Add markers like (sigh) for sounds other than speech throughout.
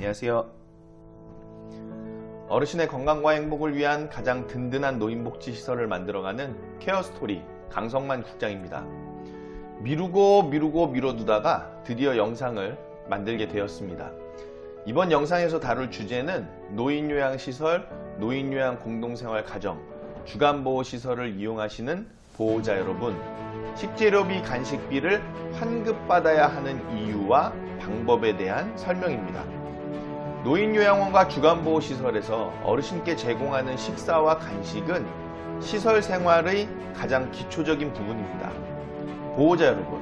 안녕하세요. 어르신의 건강과 행복을 위한 가장 든든한 노인복지 시설을 만들어가는 케어스토리 강성만 국장입니다. 미루고 미루고 미뤄두다가 드디어 영상을 만들게 되었습니다. 이번 영상에서 다룰 주제는 노인요양시설, 노인요양 공동생활 가정, 주간보호시설을 이용하시는 보호자 여러분, 식재료비 간식비를 환급받아야 하는 이유와 방법에 대한 설명입니다. 노인요양원과 주간보호시설에서 어르신께 제공하는 식사와 간식은 시설 생활의 가장 기초적인 부분입니다. 보호자 여러분,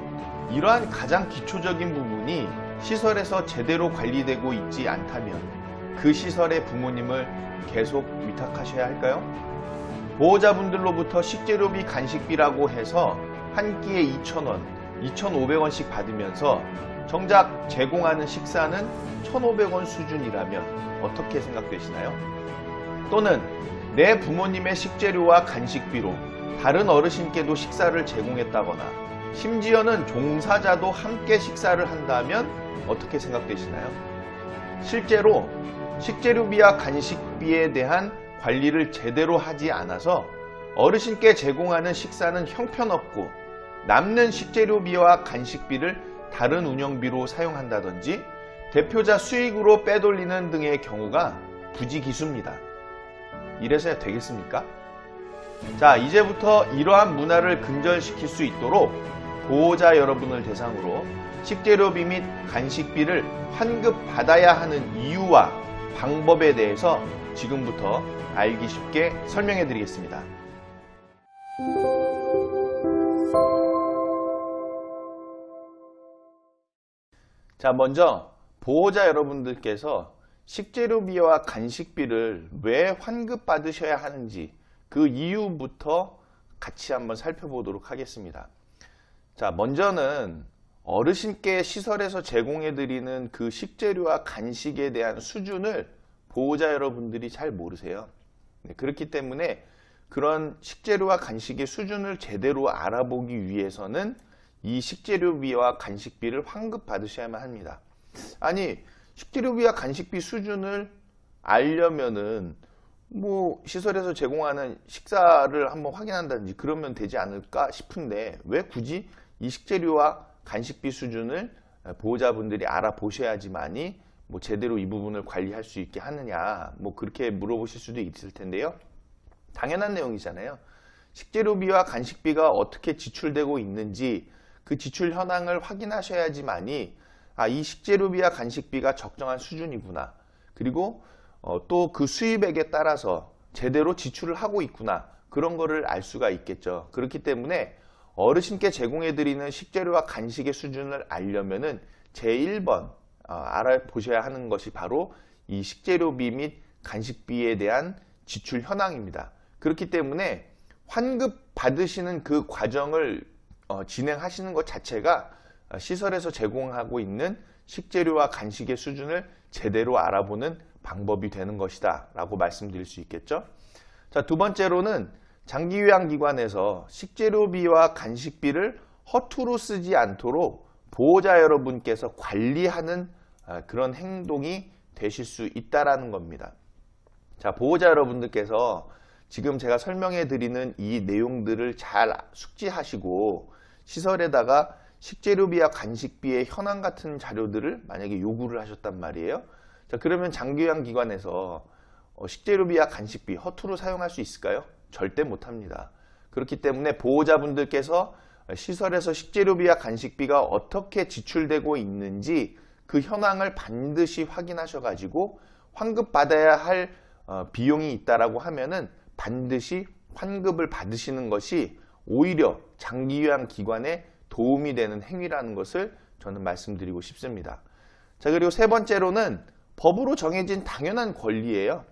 이러한 가장 기초적인 부분이 시설에서 제대로 관리되고 있지 않다면 그 시설의 부모님을 계속 위탁하셔야 할까요? 보호자분들로부터 식재료비 간식비라고 해서 한 끼에 2,000원, 2,500원씩 받으면서 정작 제공하는 식사는 1,500원 수준이라면 어떻게 생각되시나요? 또는 내 부모님의 식재료와 간식비로 다른 어르신께도 식사를 제공했다거나 심지어는 종사자도 함께 식사를 한다면 어떻게 생각되시나요? 실제로 식재료비와 간식비에 대한 관리를 제대로 하지 않아서 어르신께 제공하는 식사는 형편없고 남는 식재료비와 간식비를 다른 운영비로 사용한다든지 대표자 수익으로 빼돌리는 등의 경우가 부지기수입니다. 이래서야 되겠습니까? 자, 이제부터 이러한 문화를 근절시킬 수 있도록 보호자 여러분을 대상으로 식재료비 및 간식비를 환급받아야 하는 이유와 방법에 대해서 지금부터 알기 쉽게 설명해 드리겠습니다. 자, 먼저 보호자 여러분들께서 식재료비와 간식비를 왜 환급받으셔야 하는지 그 이유부터 같이 한번 살펴보도록 하겠습니다. 자, 먼저는 어르신께 시설에서 제공해드리는 그 식재료와 간식에 대한 수준을 보호자 여러분들이 잘 모르세요. 네, 그렇기 때문에 그런 식재료와 간식의 수준을 제대로 알아보기 위해서는 이 식재료비와 간식비를 환급 받으셔야만 합니다. 아니, 식재료비와 간식비 수준을 알려면은 뭐 시설에서 제공하는 식사를 한번 확인한다든지 그러면 되지 않을까 싶은데 왜 굳이 이 식재료와 간식비 수준을 보호자분들이 알아보셔야지만이 뭐 제대로 이 부분을 관리할 수 있게 하느냐 뭐 그렇게 물어보실 수도 있을 텐데요. 당연한 내용이잖아요. 식재료비와 간식비가 어떻게 지출되고 있는지 그 지출 현황을 확인하셔야지만이 아, 이 식재료비와 간식비가 적정한 수준이구나. 그리고 어, 또 그 수입액에 따라서 제대로 지출을 하고 있구나. 그런 거를 알 수가 있겠죠. 그렇기 때문에 어르신께 제공해드리는 식재료와 간식의 수준을 알려면은 제1번 어, 알아보셔야 하는 것이 바로 이 식재료비 및 간식비에 대한 지출 현황입니다. 그렇기 때문에 환급 받으시는 그 과정을 어, 진행하시는 것 자체가 시설에서 제공하고 있는 식재료와 간식의 수준을 제대로 알아보는 방법이 되는 것이다 라고 말씀드릴 수 있겠죠. 자, 두 번째로는 장기요양기관에서 식재료비와 간식비를 허투루 쓰지 않도록 보호자 여러분께서 관리하는 그런 행동이 되실 수 있다라는 겁니다. 자, 보호자 여러분들께서 지금 제가 설명해 드리는 이 내용들을 잘 숙지하시고 시설에다가 식재료비와 간식비의 현황 같은 자료들을 만약에 요구를 하셨단 말이에요. 자, 그러면 장기요양 기관에서 어, 식재료비와 간식비 허투루 사용할 수 있을까요? 절대 못 합니다. 그렇기 때문에 보호자분들께서 시설에서 식재료비와 간식비가 어떻게 지출되고 있는지 그 현황을 반드시 확인하셔 가지고 환급받아야 할 어, 비용이 있다라고 하면은 반드시 환급을 받으시는 것이 오히려 장기요양 기관에 도움이 되는 행위라는 것을 저는 말씀드리고 싶습니다. 자, 그리고 세 번째로는 법으로 정해진 당연한 권리예요.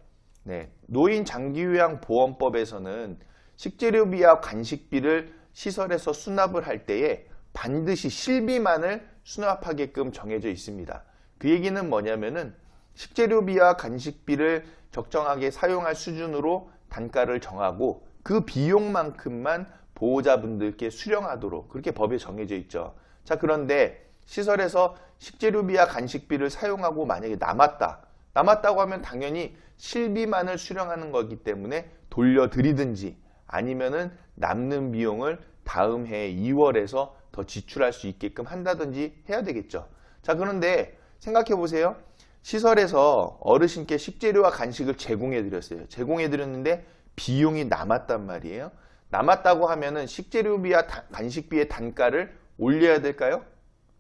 네, 노인 장기요양 보험법에서는 식재료비와 간식비를 시설에서 수납을 할 때에 반드시 실비만을 수납하게끔 정해져 있습니다. 그 얘기는 뭐냐면은 식재료비와 간식비를 적정하게 사용할 수준으로 단가를 정하고 그 비용만큼만 보호자분들께 수령하도록 그렇게 법에 정해져 있죠. 자, 그런데 시설에서 식재료비와 간식비를 사용하고 만약에 남았다. 남았다고 하면 당연히 실비만을 수령하는 거기 때문에 돌려드리든지 아니면은 남는 비용을 다음 해 2월에서 더 지출할 수 있게끔 한다든지 해야 되겠죠. 자, 그런데 생각해 보세요. 시설에서 어르신께 식재료와 간식을 제공해 드렸어요. 제공해 드렸는데 비용이 남았단 말이에요. 남았다고 하면은 식재료비와 다- 간식비의 단가를 올려야 될까요?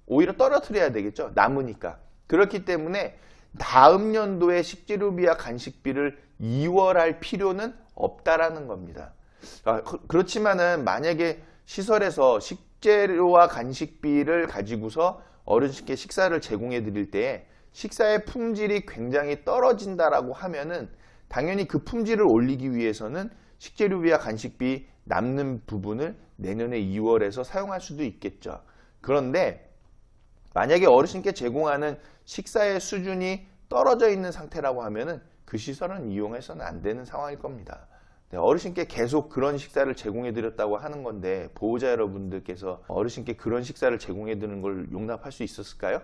오히려 떨어뜨려야 되겠죠. 남으니까. 그렇기 때문에 다음 연도에 식재료비와 간식비를 2월할 필요는 없다라는 겁니다. 아, 그- 그렇지만은 만약에 시설에서 식재료와 간식비를 가지고서 어르신께 식사를 제공해 드릴 때 식사의 품질이 굉장히 떨어진다라고 하면은 당연히 그 품질을 올리기 위해서는 식재료비와 간식비 남는 부분을 내년에 2월에서 사용할 수도 있겠죠. 그런데 만약에 어르신께 제공하는 식사의 수준이 떨어져 있는 상태라고 하면은 그 시설은 이용해서는 안 되는 상황일 겁니다. 네, 어르신께 계속 그런 식사를 제공해 드렸다고 하는 건데 보호자 여러분들께서 어르신께 그런 식사를 제공해 드리는 걸 용납할 수 있었을까요?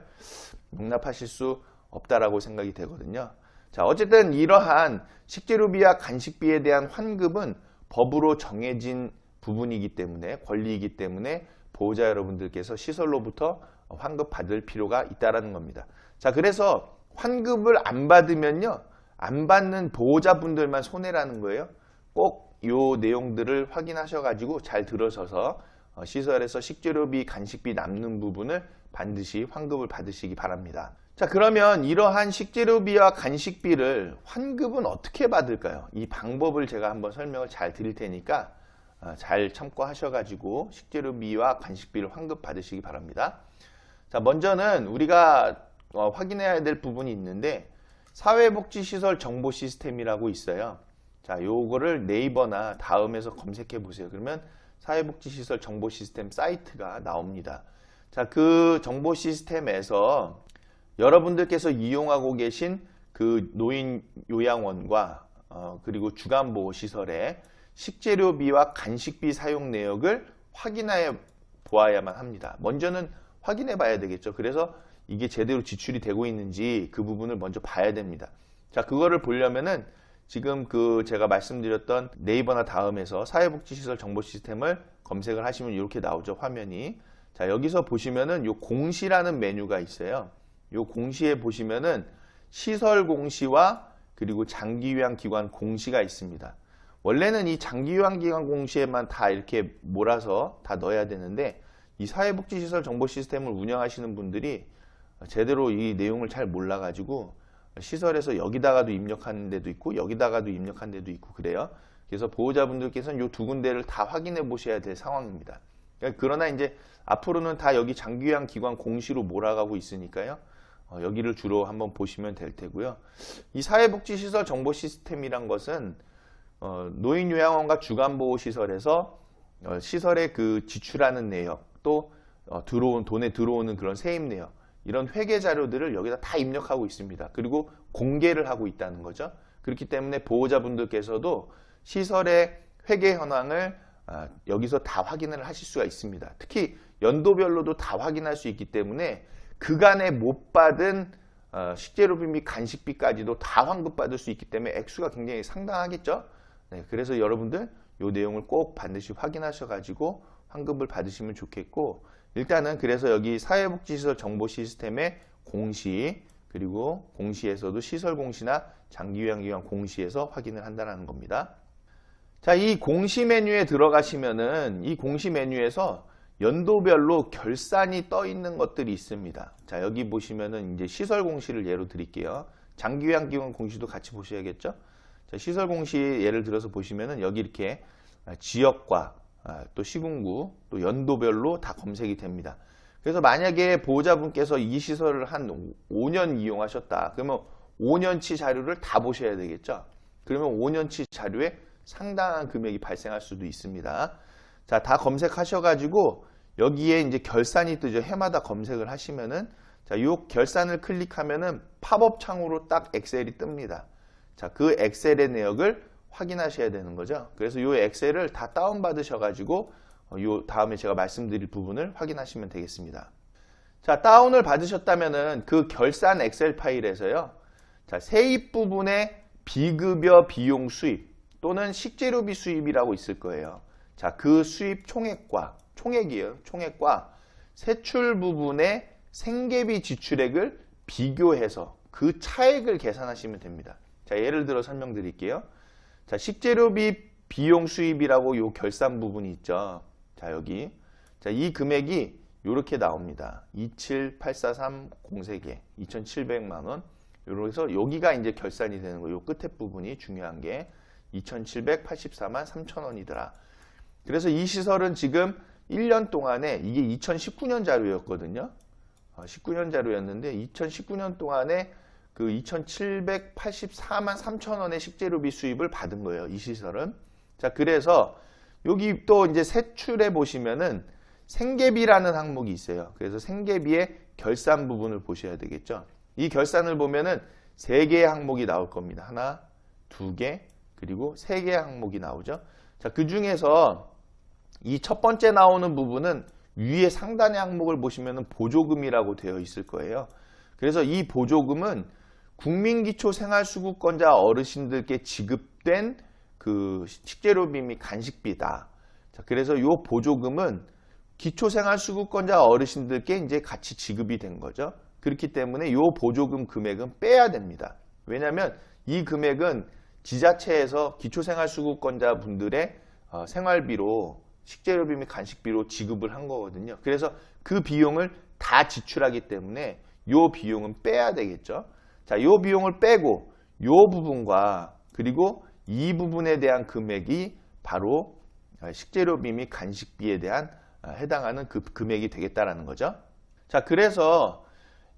용납하실 수 없다라고 생각이 되거든요. 자, 어쨌든 이러한 식재료비와 간식비에 대한 환급은 법으로 정해진 부분이기 때문에 권리이기 때문에 보호자 여러분들께서 시설로부터 환급 받을 필요가 있다라는 겁니다. 자, 그래서 환급을 안 받으면요. 안 받는 보호자분들만 손해라는 거예요. 꼭 요 내용들을 확인하셔 가지고 잘 들어서서 어, 시설에서 식재료비, 간식비 남는 부분을 반드시 환급을 받으시기 바랍니다. 자, 그러면 이러한 식재료비와 간식비를 환급은 어떻게 받을까요? 이 방법을 제가 한번 설명을 잘 드릴 테니까 어, 잘 참고하셔가지고 식재료비와 간식비를 환급 받으시기 바랍니다. 자, 먼저는 우리가 어, 확인해야 될 부분이 있는데 사회복지시설 정보 시스템이라고 있어요. 자, 요거를 네이버나 다음에서 검색해 보세요. 그러면 사회복지시설 정보 시스템 사이트가 나옵니다. 자, 그 정보 시스템에서 여러분들께서 이용하고 계신 그 노인 요양원과 어, 그리고 주간보호시설의 식재료비와 간식비 사용 내역을 확인해 보아야만 합니다. 먼저는 확인해 봐야 되겠죠. 그래서 이게 제대로 지출이 되고 있는지 그 부분을 먼저 봐야 됩니다. 자, 그거를 보려면은 지금 그 제가 말씀드렸던 네이버나 다음에서 사회복지시설 정보 시스템을 검색을 하시면 이렇게 나오죠. 화면이. 자, 여기서 보시면은 요 공시라는 메뉴가 있어요. 요 공시에 보시면은 시설 공시와 그리고 장기 요양 기관 공시가 있습니다. 원래는 이 장기 요양 기관 공시에만 다 이렇게 몰아서 다 넣어야 되는데 이 사회복지시설 정보 시스템을 운영하시는 분들이 제대로 이 내용을 잘 몰라가지고 시설에서 여기다가도 입력하는 데도 있고 여기다가도 입력한 데도 있고 그래요. 그래서 보호자분들께서는 이 두 군데를 다 확인해 보셔야 될 상황입니다. 그러니까 그러나 이제 앞으로는 다 여기 장기요양 기관 공시로 몰아가고 있으니까요. 어, 여기를 주로 한번 보시면 될 테고요. 이 사회복지시설 정보 시스템이란 것은 어, 노인요양원과 주간보호시설에서 어, 시설에 그 지출하는 내역 또 어, 들어온 돈에 들어오는 그런 세입 내역 이런 회계 자료들을 여기다 다 입력하고 있습니다. 그리고 공개를 하고 있다는 거죠. 그렇기 때문에 보호자분들께서도 시설의 회계 현황을 아, 여기서 다 확인을 하실 수가 있습니다. 특히 연도별로도 다 확인할 수 있기 때문에 그간에 못 받은 어, 식재료비 및 간식비까지도 다 환급받을 수 있기 때문에 액수가 굉장히 상당하겠죠. 네, 그래서 여러분들 이 내용을 꼭 반드시 확인하셔가지고 환급을 받으시면 좋겠고 일단은 그래서 여기 사회복지시설 정보 시스템의 공시 그리고 공시에서도 시설 공시나 장기요양기관 공시에서 확인을 한다는 겁니다. 자, 이 공시 메뉴에 들어가시면은 이 공시 메뉴에서 연도별로 결산이 떠 있는 것들이 있습니다. 자, 여기 보시면은 이제 시설 공시를 예로 드릴게요. 장기요양 기관 공시도 같이 보셔야겠죠? 자, 시설 공시 예를 들어서 보시면은 여기 이렇게 지역과 아, 또 시군구 또 연도별로 다 검색이 됩니다. 그래서 만약에 보호자분께서 이 시설을 한 5년 이용하셨다. 그러면 5년치 자료를 다 보셔야 되겠죠. 그러면 5년치 자료에 상당한 금액이 발생할 수도 있습니다. 자, 다 검색하셔가지고 여기에 이제 결산이 뜨죠. 해마다 검색을 하시면은 자, 요 결산을 클릭하면은 팝업 창으로 딱 엑셀이 뜹니다. 자, 그 엑셀의 내역을 확인하셔야 되는 거죠. 그래서 이 엑셀을 다 다운 받으셔가지고 이 다음에 제가 말씀드릴 부분을 확인하시면 되겠습니다. 자, 다운을 받으셨다면은 그 결산 엑셀 파일에서요. 자, 세입 부분에 비급여 비용 수입 또는 식재료비 수입이라고 있을 거예요. 자, 그 수입 총액과 총액이에요. 총액과 세출 부분의 생계비 지출액을 비교해서 그 차액을 계산하시면 됩니다. 자, 예를 들어 설명드릴게요. 자, 식재료비 비용 수입이라고 요 결산 부분이 있죠. 자, 여기. 자, 이 금액이 이렇게 나옵니다. 27843 공세계 2,700만 원. 이래서 여기가 이제 결산이 되는 거예요. 요 끝에 부분이 중요한 게 2,784만 3천 원이더라. 그래서 이 시설은 지금 1년 동안에 이게 2019년 자료였거든요. 19년 자료였는데 2019년 동안에 그 2,784만 3천 원의 식재료비 수입을 받은 거예요. 이 시설은. 자, 그래서 여기 또 이제 세출해 보시면은 생계비라는 항목이 있어요. 그래서 생계비의 결산 부분을 보셔야 되겠죠. 이 결산을 보면은 세 개의 항목이 나올 겁니다. 하나, 두 개, 그리고 세 개의 항목이 나오죠. 자, 그 중에서 이 첫 번째 나오는 부분은 위에 상단의 항목을 보시면은 보조금이라고 되어 있을 거예요. 그래서 이 보조금은 국민기초생활수급권자 어르신들께 지급된 그 식재료비 및 간식비다. 자, 그래서 이 보조금은 기초생활수급권자 어르신들께 이제 같이 지급이 된 거죠. 그렇기 때문에 이 보조금 금액은 빼야 됩니다. 왜냐하면 이 금액은 지자체에서 기초생활수급권자 분들의 어, 생활비로 식재료비 및 간식비로 지급을 한 거거든요. 그래서 그 비용을 다 지출하기 때문에 이 비용은 빼야 되겠죠. 자, 이 비용을 빼고 이 부분과 그리고 이 부분에 대한 금액이 바로 식재료비 및 간식비에 대한 해당하는 그 금액이 되겠다라는 거죠. 자, 그래서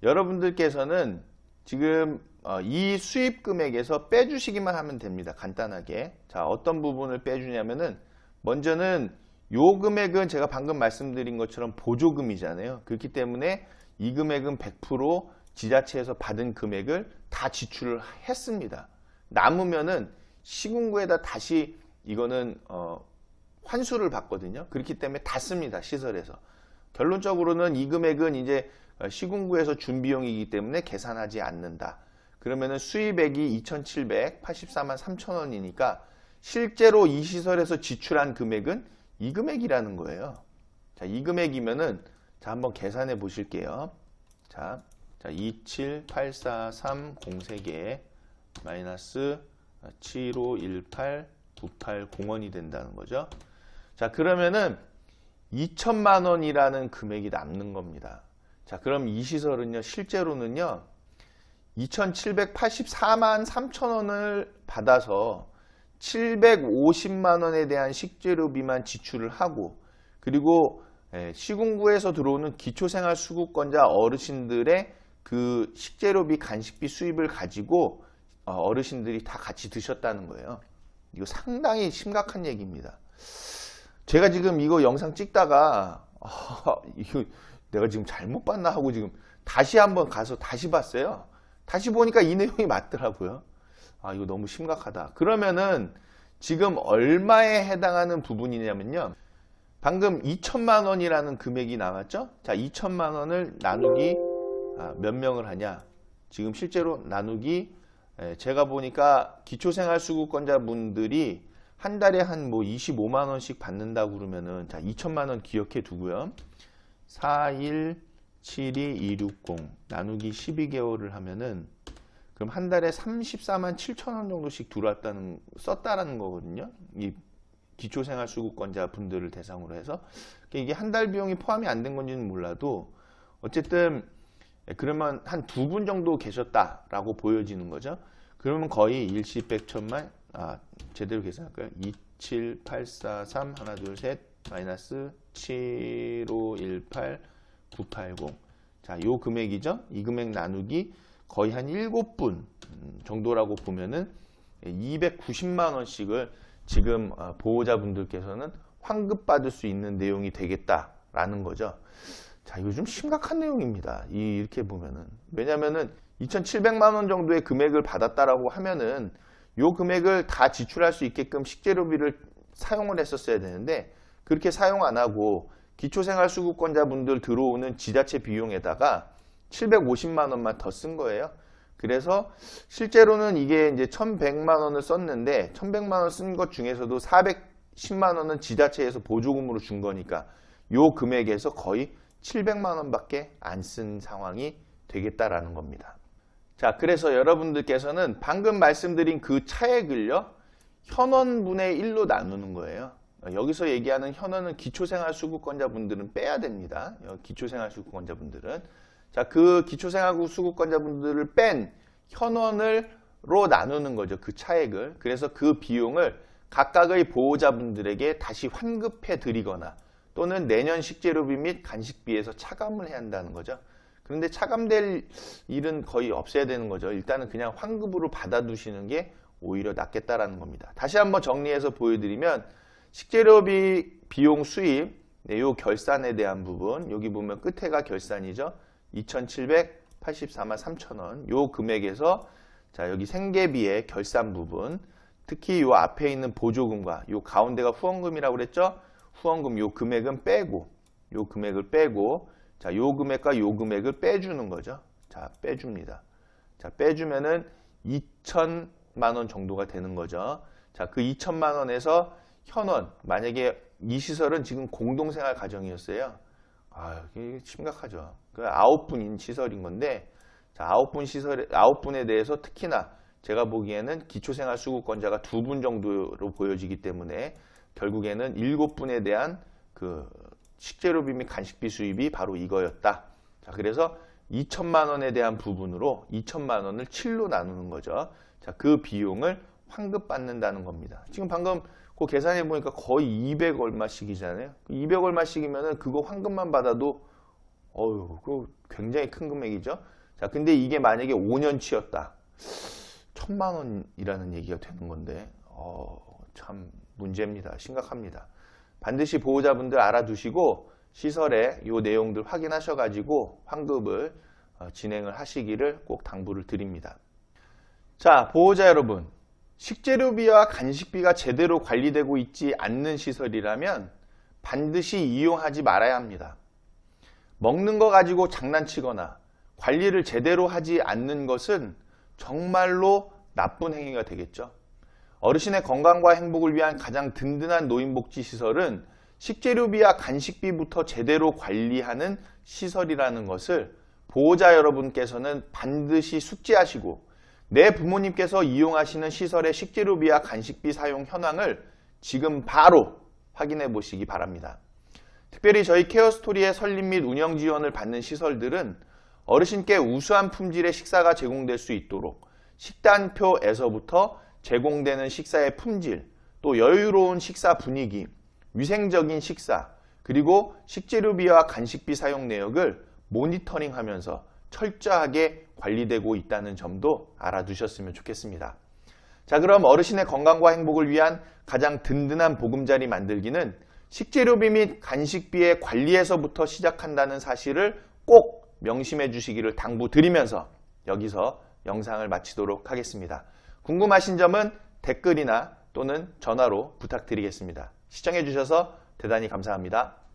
여러분들께서는 지금 어, 이 수입 금액에서 빼주시기만 하면 됩니다. 간단하게. 자, 어떤 부분을 빼주냐면은 먼저는 요 금액은 제가 방금 말씀드린 것처럼 보조금이잖아요. 그렇기 때문에 이 금액은 100% 지자체에서 받은 금액을 다 지출을 했습니다. 남으면은 시군구에다 다시 이거는 어, 환수를 받거든요. 그렇기 때문에 다 씁니다. 시설에서. 결론적으로는 이 금액은 이제 시군구에서 준비용이기 때문에 계산하지 않는다. 그러면은 수입액이 2,784만 3천 원이니까 실제로 이 시설에서 지출한 금액은 이 금액이라는 거예요. 자, 이 금액이면은 자, 한번 계산해 보실게요. 자, 자 27843 공세개 마이너스 75189801이 된다는 거죠. 자, 그러면은 2천만 원이라는 금액이 남는 겁니다. 자, 그럼 이 시설은요, 실제로는요, 2,784만 3천 원을 받아서 750만 원에 대한 식재료비만 지출을 하고, 그리고 예, 시군구에서 들어오는 기초생활수급권자 어르신들의 그 식재료비, 간식비 수입을 가지고 어, 어르신들이 다 같이 드셨다는 거예요. 이거 상당히 심각한 얘기입니다. 제가 지금 이거 영상 찍다가 아, (laughs) 이거 내가 지금 잘못 봤나 하고 지금 다시 한번 가서 다시 봤어요. 다시 보니까 이 내용이 맞더라고요. 아 이거 너무 심각하다. 그러면은 지금 얼마에 해당하는 부분이냐면요. 방금 2천만 원이라는 금액이 나왔죠? 자, 2천만 원을 나누기 아, 몇 명을 하냐? 지금 실제로 나누기 제가 보니까 기초생활수급권자분들이 한 달에 한 뭐 25만 원씩 받는다고 그러면은 자 2천만 원 기억해 두고요. 417260 나누기 12개월을 하면은 그럼 한 달에 34만 7천 원 정도씩 들어왔다는 썼다라는 거거든요. 이 기초생활수급권자 분들을 대상으로 해서 그러니까 이게 한 달 비용이 포함이 안 된 건지는 몰라도 어쨌든 그러면 한 두 분 정도 계셨다라고 보여지는 거죠. 그러면 거의 일시 백천만 아, 제대로 계산할까요? 27843 하나 둘 셋 마이너스 7518 980 자, 요 금액이죠. 이 금액 나누기 거의 한 7분 정도라고 보면은 290만 원씩을 지금 어, 보호자분들께서는 환급받을 수 있는 내용이 되겠다라는 거죠. 자, 이거 좀 심각한 내용입니다. 이렇게 보면은. 왜냐면은 2,700만 원 정도의 금액을 받았다라고 하면은 요 금액을 다 지출할 수 있게끔 식재료비를 사용을 했었어야 되는데 그렇게 사용 안 하고 기초생활수급권자분들 들어오는 지자체 비용에다가 750만 원만 더 쓴 거예요. 그래서 실제로는 이게 이제 1,100만 원을 썼는데 1,100만 원 쓴 것 중에서도 410만 원은 지자체에서 보조금으로 준 거니까 요 금액에서 거의 700만 원밖에 안 쓴 상황이 되겠다라는 겁니다. 자, 그래서 여러분들께서는 방금 말씀드린 그 차액을요, 현원분의 1로 나누는 거예요. 여기서 얘기하는 현원은 기초생활수급권자분들은 빼야 됩니다. 여- 기초생활수급권자분들은. 자, 그 기초생활수급권자분들을 뺀 현원을로 나누는 거죠. 그 차액을. 그래서 그 비용을 각각의 보호자분들에게 다시 환급해 드리거나 또는 내년 식재료비 및 간식비에서 차감을 해야 한다는 거죠. 그런데 차감될 일은 거의 없어야 되는 거죠. 일단은 그냥 환급으로 받아두시는 게 오히려 낫겠다라는 겁니다. 다시 한번 정리해서 보여드리면 식재료비 비용 수입, 네, 요 결산에 대한 부분, 여기 보면 끝에가 결산이죠. 2,784만 3천원. 요 금액에서 자 여기 생계비의 결산 부분, 특히 요 앞에 있는 보조금과 요 가운데가 후원금이라고 그랬죠. 후원금 요 금액은 빼고, 요 금액을 빼고, 자, 요 금액과 요 금액을 빼주는 거죠. 자, 빼줍니다. 자, 빼주면은 2천만 원 정도가 되는 거죠. 자, 그 2천만 원에서 현원, 만약에 이 시설은 지금 공동생활 가정이었어요. 아, 이게 심각하죠. 그 아홉 분인 시설인 건데, 자, 아홉 분 시설, 아홉 분에 대해서 특히나 제가 보기에는 기초생활 수급권자가 두 분 정도로 보여지기 때문에 결국에는 일곱 분에 대한 그 식재료비 및 간식비 수입이 바로 이거였다. 자, 그래서 2천만 원에 대한 부분으로 2천만 원을 7로 나누는 거죠. 자, 그 비용을 환급 받는다는 겁니다. 지금 방금 그 계산해 보니까 거의 200 얼마씩이잖아요. 200 얼마씩이면은 그거 환급만 받아도 어유, 그 굉장히 큰 금액이죠. 자, 근데 이게 만약에 5년치였다. 천만 원이라는 얘기가 되는 건데, 어, 참 문제입니다. 심각합니다. 반드시 보호자분들 알아두시고 시설에 이 내용들 확인하셔가지고 환급을 어, 진행을 하시기를 꼭 당부를 드립니다. 자, 보호자 여러분. 식재료비와 간식비가 제대로 관리되고 있지 않는 시설이라면 반드시 이용하지 말아야 합니다. 먹는 거 가지고 장난치거나 관리를 제대로 하지 않는 것은 정말로 나쁜 행위가 되겠죠. 어르신의 건강과 행복을 위한 가장 든든한 노인복지시설은 식재료비와 간식비부터 제대로 관리하는 시설이라는 것을 보호자 여러분께서는 반드시 숙지하시고 내 부모님께서 이용하시는 시설의 식재료비와 간식비 사용 현황을 지금 바로 확인해 보시기 바랍니다. 특별히 저희 케어스토리의 설립 및 운영 지원을 받는 시설들은 어르신께 우수한 품질의 식사가 제공될 수 있도록 식단표에서부터 제공되는 식사의 품질, 또 여유로운 식사 분위기, 위생적인 식사, 그리고 식재료비와 간식비 사용 내역을 모니터링 하면서 철저하게 관리되고 있다는 점도 알아두셨으면 좋겠습니다. 자, 그럼 어르신의 건강과 행복을 위한 가장 든든한 보금자리 만들기는 식재료비 및 간식비의 관리에서부터 시작한다는 사실을 꼭 명심해 주시기를 당부드리면서 여기서 영상을 마치도록 하겠습니다. 궁금하신 점은 댓글이나 또는 전화로 부탁드리겠습니다. 시청해 주셔서 대단히 감사합니다.